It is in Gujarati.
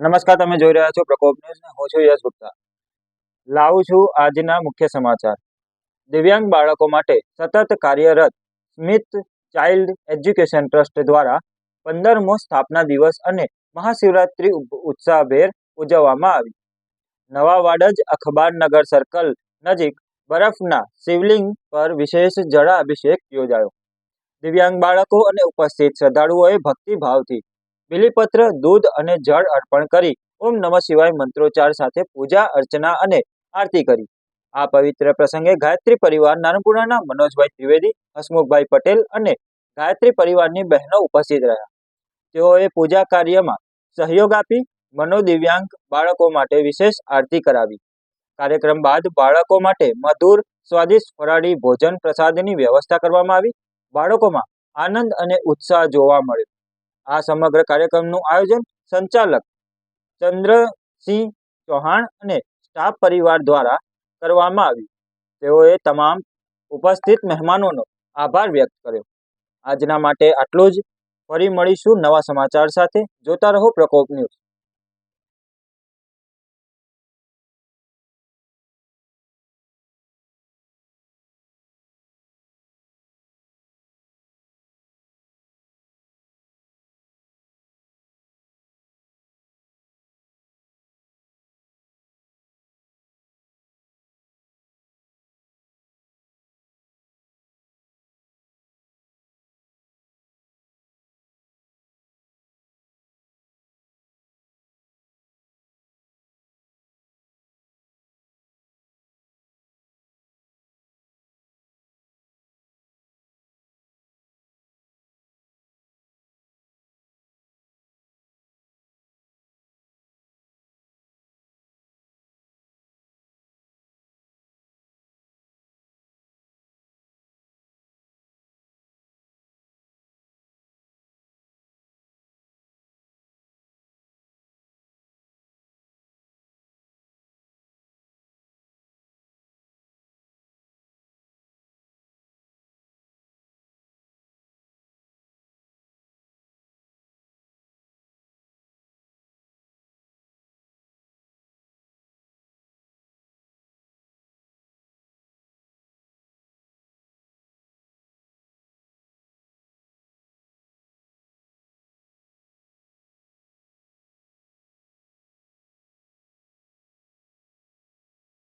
નમસ્કાર, તમે જોઈ રહ્યા છો પ્રકોપ ન્યૂઝ હું છું યશ ગુપ્તા. લાવું છું આજના મુખ્ય સમાચાર. દિવ્યાંગ બાળકો માટે સતત કાર્યરત સ્મિથ ચાઇલ્ડ એજ્યુકેશન ટ્રસ્ટ દ્વારા પંદરમો સ્થાપના દિવસ અને મહાશિવરાત્રિ ઉત્સાહભેર ઉજવવામાં આવી. નવા વાડજ અખબારનગર સર્કલ નજીક બરફના શિવલિંગ પર વિશેષ જળાભિષેક યોજાયો. દિવ્યાંગ બાળકો અને ઉપસ્થિત શ્રદ્ધાળુઓએ ભક્તિભાવથી બિલીપત્ર, દૂધ અને જળ અર્પણ કરી ઓમ નમઃ શિવાય મંત્રોચ્ચાર સાથે પૂજા, અર્ચના અને આરતી કરી. આ પવિત્ર પ્રસંગે ગાયત્રી પરિવાર નાનપુરાના મનોજભાઈ ત્રિવેદી, હસમુખભાઈ પટેલ અને ગાયત્રી પરિવારની બહેનો ઉપસ્થિત રહ્યા. તેઓએ પૂજા કાર્યમાં સહયોગ આપી મનોદિવ્યાંગ બાળકો માટે વિશેષ આરતી કરાવી. કાર્યક્રમ બાદ બાળકો માટે મધુર, સ્વાદિષ્ટ ફરાળી ભોજન પ્રસાદની વ્યવસ્થા કરવામાં આવી. બાળકોમાં આનંદ અને ઉત્સાહ જોવા મળ્યો. આ સમગ્ર કાર્યક્રમનું આયોજન સંચાલક ચંદ્રસિંહ ચૌહાણ અને સ્ટાફ પરિવાર દ્વારા કરવામાં આવ્યું. તેઓએ તમામ ઉપસ્થિત મહેમાનોનો આભાર વ્યક્ત કર્યો. આજના માટે આટલું જ. ફરી મળીશું નવા સમાચાર સાથે. જોતા રહો પ્રકોપ ન્યૂઝ.